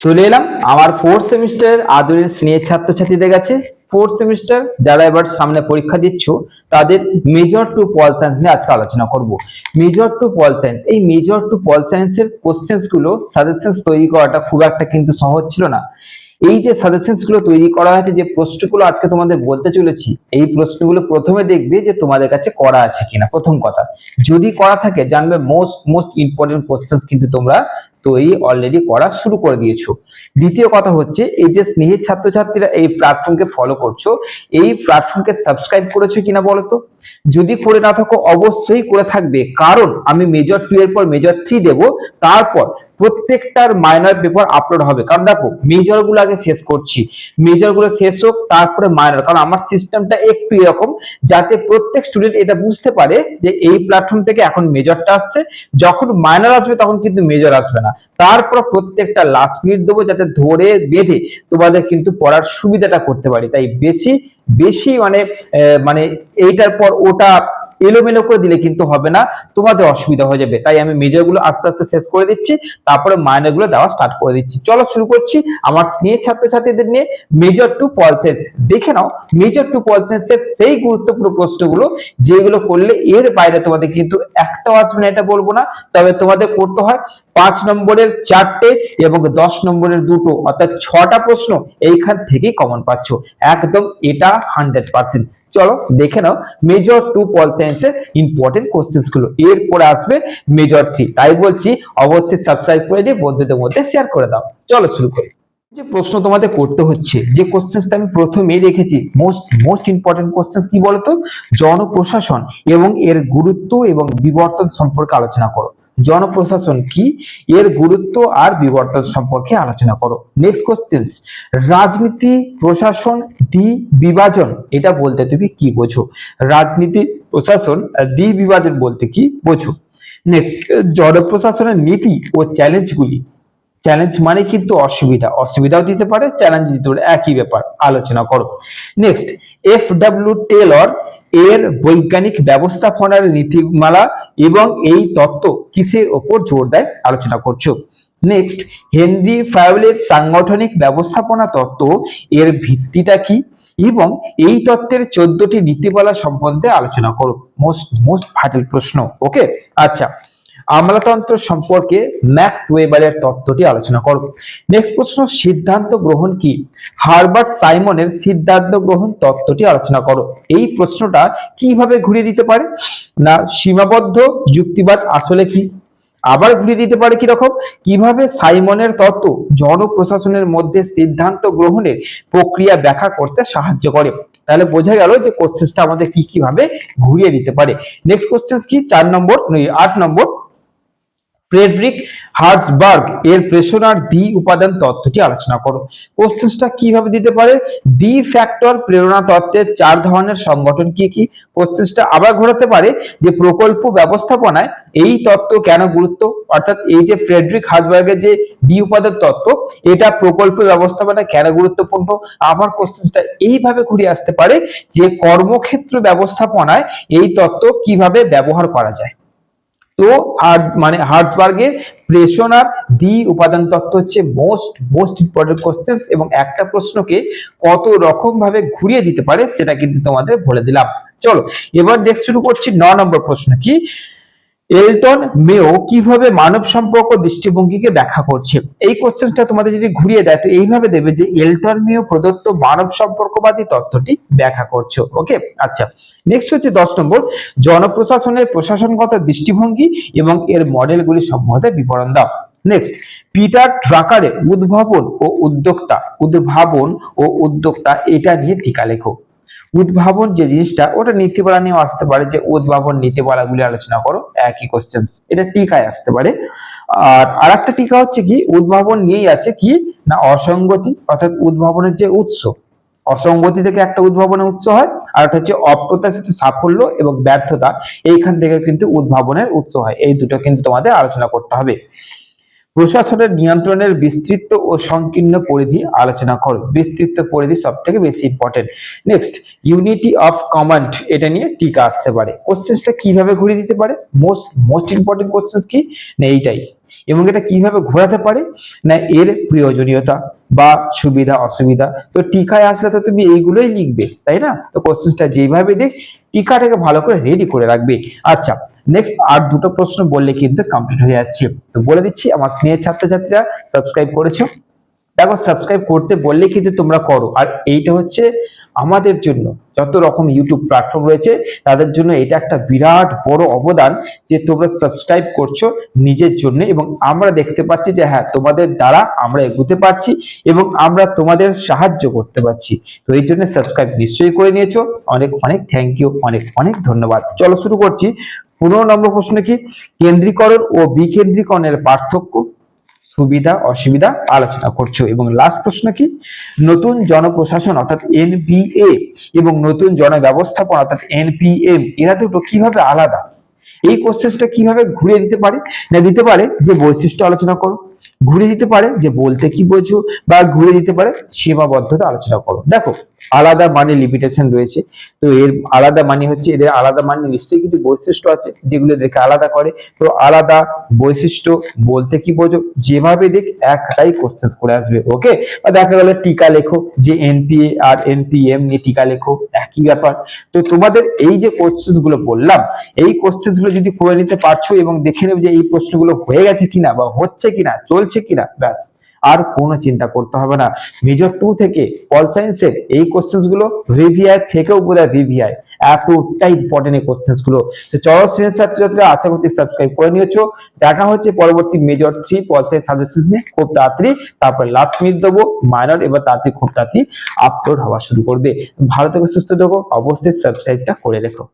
চলে এলাম। আমার ফোর্থ সেমিস্টার আদরের স্নেহের ছাত্রছাত্রীদের কাছে। ফোর্থ সেমিস্টার যারা এবার সামনে পরীক্ষা দিচ্ছ, তাদের মেজর টু পল সায়েন্স নিয়ে আজকে আলোচনা করব। মেজর টু পল সায়েন্স এই মেজর টু পল সায়েন্সের কোশ্চেন্সগুলো সাজেশনস তৈরি করাটা খুব একটা কিন্তু সহজ ছিল না। এই যে সাজেশনসগুলো তৈরি করা হয়েছে, যে প্রশ্নগুলো আজকে তোমাদের বলতে চলেছি, এই প্রশ্নগুলো প্রথমে দেখবে যে তোমাদের কাছে করা আছে কিনা। প্রথম কথা, যদি করা থাকে, জানবে মোস্ট মোস্ট ইম্পর্টেন্ট কোশ্চেন্স কিন্তু তোমরা তৈরি অলরেডি করা শুরু করে দিয়েছ। দ্বিতীয় কথা হচ্ছে, এই যে স্নেহের ছাত্রছাত্রীরা এই প্ল্যাটফর্মকে ফলো করছ, এই প্ল্যাটফর্মকে সাবস্ক্রাইব করেছ কিনা বলো তো যদি করে না থাকো, অবশ্যই করে থাকবে। কারণ আমি মেজর টু এর পর মেজর থ্রি দেবো, তারপর প্রত্যেকটার মাইনর পেপার আপলোড হবে। কারণ দেখো মেজরগুলো আগে শেষ করছি। মেজরগুলো শেষ হোক, তারপরে মাইনার কারণ আমার সিস্টেমটা একটু এরকম, যাতে প্রত্যেক স্টুডেন্ট এটা বুঝতে পারে যে এই প্ল্যাটফর্ম থেকে এখন মেজরটা আসছে। যখন মাইনার আসবে, তখন কিন্তু মেজর আসবে না। তারপর প্রত্যেকটা লাস্ট মিনিট দেবো যাতে ধরে বেঁধে তোমাদের কিন্তু পড়ার সুবিধাটা করতে পারি। তাই বেশি বেশি মানে মানে এইটার পর ওটা এলোমেলো করে দিলে কিন্তু হবে না, তোমাদের অসুবিধা হয়ে যাবে। তাই আমি মেজরগুলো আস্তে আস্তে শেষ করে দিচ্ছি, তারপরে মাইনরগুলো দেওয়া স্টার্ট করে দিচ্ছি। চলো শুরু করছি আমার স্নেহের ছাত্রছাত্রীদের নিয়ে মেজর টু পলসেন্স দেখে নাও মেজর টু পলসেন্সের সেই গুরুত্বপূর্ণ প্রশ্নগুলো, যেগুলো করলে এর বাইরে তোমাদের কিন্তু একটাও আসবে না, এটা বলব না। তবে তোমাদের করতে হয় পাঁচ নম্বরের চারটে এবং দশ নম্বরের দুটো, অর্থাৎ ছটা প্রশ্ন এইখান থেকেই কমন পাচ্ছ। একদম এটা হান্ড্রেড পার্সেন্ট চলো দেখে নাও মেজর টু পল সায়েন্সের ইম্পর্টেন্ট কোশ্চেন্সগুলো। এরপরে আসবে মেজর থ্রি তাই বলছি, অবশ্যই সাবস্ক্রাইব করে দিয়ে বন্ধুদের মধ্যে শেয়ার করে দাও। চলো শুরু করি। যে প্রশ্ন তোমাদের করতে হচ্ছে, যে কোশ্চেন্সটা আমি প্রথমেই রেখেছি মোস্ট মোস্ট ইম্পর্টেন্ট কোশ্চেন্স কি বলতো? জনপ্রশাসন এবং এর গুরুত্ব এবং বিবর্তন সম্পর্কে আলোচনা করো। জনপ্রশাসন কি? এর গুরুত্ব আর বিবর্তন সম্পর্কে আলোচনা করো। নেক্সট কোশ্চেন রাজনীতি, প্রশাসন, দ্বি বিভাজন, এটা বলতে তুমি কি বোঝো? রাজনীতি, প্রশাসন দ্বি বিভাজন বলতে কি বোঝো? নেক্সট জনপ্রশাসনের নীতি ও চ্যালেঞ্জগুলি চ্যালেঞ্জ মানে কিন্তু অসুবিধা। অসুবিধাও দিতে পারে চ্যালেঞ্জ দিতে পারে। একই ব্যাপার, আলোচনা করো। নেক্সট এফ ডাব্লিউ টেলর এর বৈজ্ঞানিক ব্যবস্থাপনার নীতিমালা এবং এই তত্ত্ব কিসের ওপর জোর দেয় আলোচনা করছ। নেক্সট হেনরি ফায়োলের সাংগঠনিক ব্যবস্থাপনা তত্ত্ব এর ভিত্তিটা কি? এবং এই তত্ত্বের চোদ্দটি নীতিমালা সম্বন্ধে আলোচনা করো। মোস্ট মোস্ট ভাইটাল প্রশ্ন ওকে আচ্ছা আমলাতন্ত্র সম্পর্কে ম্যাক্স ওয়েবারের তত্ত্বটি আলোচনা করো। নেক্সট প্রশ্ন, সিদ্ধান্ত গ্রহণ কি? হারবার্ট সাইমনের সিদ্ধান্ত গ্রহণ তত্ত্বটি আলোচনা করো। এই প্রশ্নটা কীভাবে ঘুরিয়ে দিতে পারে? না, সীমাবদ্ধ যুক্তিবাদ আসলে কি? আবার ঘুরিয়ে দিতে পারে কীরকম? কীভাবে সাইমনের তত্ত্ব জনপ্রশাসনের মধ্যে সিদ্ধান্ত গ্রহণের প্রক্রিয়া ব্যাখ্যা করতে সাহায্য করে? তাহলে বোঝা গেল যে কোশ্চেনটা আমাদের কি কীভাবে ঘুরিয়ে দিতে পারে। নেক্সট কোশ্চেন কি? চার নম্বর আট নম্বর ফ্রেডরিক হার্সবার্গ এর প্রেষণার দ্বি উপাদান তত্ত্বটি আলোচনা করো কোশ্চেনটা কীভাবে দিতে পারে? দ্বি ফ্যাক্টর প্রেরণা তত্ত্বের চার ধরনের সংগঠন কি কি? কোশ্চেনটা আবার ঘোরাতে পারে যে প্রকল্প ব্যবস্থাপনায় এই তত্ত্ব কেন গুরুত্ব? অর্থাৎ এই যে ফ্রেডরিক হার্সবার্গের যে দ্বি উপাদান তত্ত্ব, এটা প্রকল্প ব্যবস্থাপনায় কেন গুরুত্বপূর্ণ? আবার কোশ্চেনটা এইভাবে ঘুরে আসতে পারে যে কর্মক্ষেত্র ব্যবস্থাপনায় এই তত্ত্ব কীভাবে ব্যবহার করা যায়। তো হার্ড মানে হার্টসবার্গের প্রেশনার দি উপাদান তত্ত্ব হচ্ছে মোস্ট মোস্ট ইম্পর্টেন্ট কোশ্চেন এবং একটা প্রশ্নকে কত রকম ভাবে ঘুরিয়ে দিতে পারে সেটা কিন্তু তোমাদের বলে দিলাম। চলো, এবার নেক্সট শুরু করছি ন নম্বর প্রশ্ন কি? এলটন মেও কীভাবে মানব সম্পর্ক দৃষ্টিভঙ্গিকে ব্যাখ্যা করছে? এই কোশ্চেনটা তোমাদের যদি ঘুরিয়ে দেয়, তো এইভাবে দেবে যে এলটন মেও প্রদত্ত মানব সম্পর্কবাদী তত্ত্বটি ব্যাখ্যা করছ। ওকে? আচ্ছা। নেক্সট হচ্ছে দশ নম্বর। জনপ্রশাসনের প্রশাসনগত দৃষ্টিভঙ্গি এবং এর মডেলগুলি সম্বন্ধে বিবরণ দাও। নেক্সট পিটার ট্রাকারের উদ্ভাবন ও উদ্যোক্তা, উদ্ভাবন ও উদ্যোক্তা, এটা নিয়ে টিকা লেখো। উদ্ভাবন যে জিনিসটা, ওটা নীতিমালা নিয়েও আসতে পারে যে উদ্ভাবন নীতিমালাগুলি আলোচনা করো, একই কোশ্চেন এটা টিকায় আসতে পারে। আর আর একটা টিকা হচ্ছে কি, উদ্ভাবন নিয়েই আছে কি, না অসঙ্গতি, অর্থাৎ উদ্ভাবনের যে উৎস। অসঙ্গতি থেকে একটা উদ্ভাবনের উৎস হয়, আর একটা হচ্ছে অপ্রত্যাশিত সাফল্য এবং ব্যর্থতা, এইখান থেকে কিন্তু উদ্ভাবনের উৎস হয়। এই দুটো কিন্তু তোমাদের আলোচনা করতে হবে। প্রশাসনের নিয়ন্ত্রণের বিস্তৃত ও সংকীর্ণ পরিধি আলোচনা করো। বিস্তৃত পরিধি সব থেকে বেশি important next unity of command এটা নিয়ে টিকা আসতে পারে। কোশ্চেন্সটা কীভাবে ঘুরিয়ে দিতে পারে? মোস্ট মোস্ট ইম্পর্টেন্ট কোশ্চেন্স কি? না এইটাই। এবং এটা কীভাবে ঘোরাতে পারে? না এর প্রয়োজনীয়তা বা সুবিধা, অসুবিধা? তো টিকায় আসলে তো তুমি এইগুলোই লিখবে, তাই না? তো কোশ্চেনটা যেভাবে দেখ, টিকাটাকে ভালো করে রেডি করে রাখবে। আচ্ছা নেক্সট আর দুটো প্রশ্ন বললে কিন্তু কমপ্লিট হয়ে যাচ্ছে। তো বলে দিচ্ছি, আমার স্নেহের ছাত্রছাত্রীরা সাবস্ক্রাইব করেছ। দেখো সাবস্ক্রাইব করতে বললে কিন্তু তোমরা করো। আর এইটা হচ্ছে আমাদের জন্য যত রকম ইউটিউব প্ল্যাটফর্ম রয়েছে, তাদের জন্য এটা একটা বিরাট বড় অবদান যে তোমরা সাবস্ক্রাইব করছ নিজের জন্য এবং আমরা দেখতে পাচ্ছি যে হ্যাঁ তোমাদের দ্বারা আমরা এগোতে পারছি এবং আমরা তোমাদের সাহায্য করতে পারছি। তো এই জন্য সাবস্ক্রাইব নিশ্চয়ই করে নিয়েছো। অনেক অনেক থ্যাংক ইউ অনেক অনেক ধন্যবাদ। চলো শুরু করছি। পনেরো নম্বর প্রশ্ন কি? কেন্দ্রীকরণ ও বিকেন্দ্রীকরণের পার্থক্য, সুবিধা, অসুবিধা আলোচনা করছ। এবং লাস্ট প্রশ্ন কি? নতুন জনপ্রশাসন অর্থাৎ এনপিএ এবং নতুন জনব্যবস্থাপনা অর্থাৎ এনপিএম এরা দুটো কীভাবে আলাদা? এই প্রসেসটা কীভাবে ঘুরে দিতে পারে? না দিতে পারে? যে বৈশিষ্ট্য আলোচনা করো। ঘুরে দিতে পারে যে বলতে কি বোঝো বা ঘুরে দিতে পারে সীমাবদ্ধতা আলোচনা করো। দেখো, আলাদা মানে লিমিটেশন রয়েছে। তো এর আলাদা মানে হচ্ছে এদের আলাদা মানে নিশ্চয়ই কিছু বৈশিষ্ট্য আছে যেগুলো এদেরকে আলাদা করে। তো আলাদা বৈশিষ্ট্য বলতে কি বোঝো? যেভাবে দেখ, একটাই কোশ্চেন করে আসবে ওকে বা দেখা গেল টিকা লেখো, যে এনপিএ আর এনপিএম নিয়ে টিকা লেখো, একই ব্যাপার। তো তোমাদের এই যে কোশ্চেনগুলো বললাম, এই কোশ্চেনগুলো যদি করে নিতে পারছ এবং দেখে নেবে যে এই প্রশ্নগুলো হয়ে গেছে কিনা বা হচ্ছে কিনা চলছে কিনা? ব্যাস, আর কোনো চিন্তা করতে হবে না। মেজর টু থেকে পল সায়েন্সের এই কোশ্চেন্সগুলো রিভিআই থেকেও বোধ হয় রিভিআই এতটাই ইম্পর্টেন্ট এই কোশ্চেন্সগুলো। তো চলো শ্রেণির ছাত্রছাত্রীরা, আশা করছি সাবস্ক্রাইব করে নিয়েছো। দেখা হচ্ছে পরবর্তী major three pol science suggestion নিয়ে খুব তাড়াতাড়ি। তারপর লাস্ট মিনিট দেবো মাইনর এবার তাড়াতাড়ি খুব তাড়াতাড়ি আপলোড হওয়া শুরু করবে। ভালো থেকে, সুস্থ থেকো, অবশ্যই সাবস্ক্রাইবটা করে রেখো।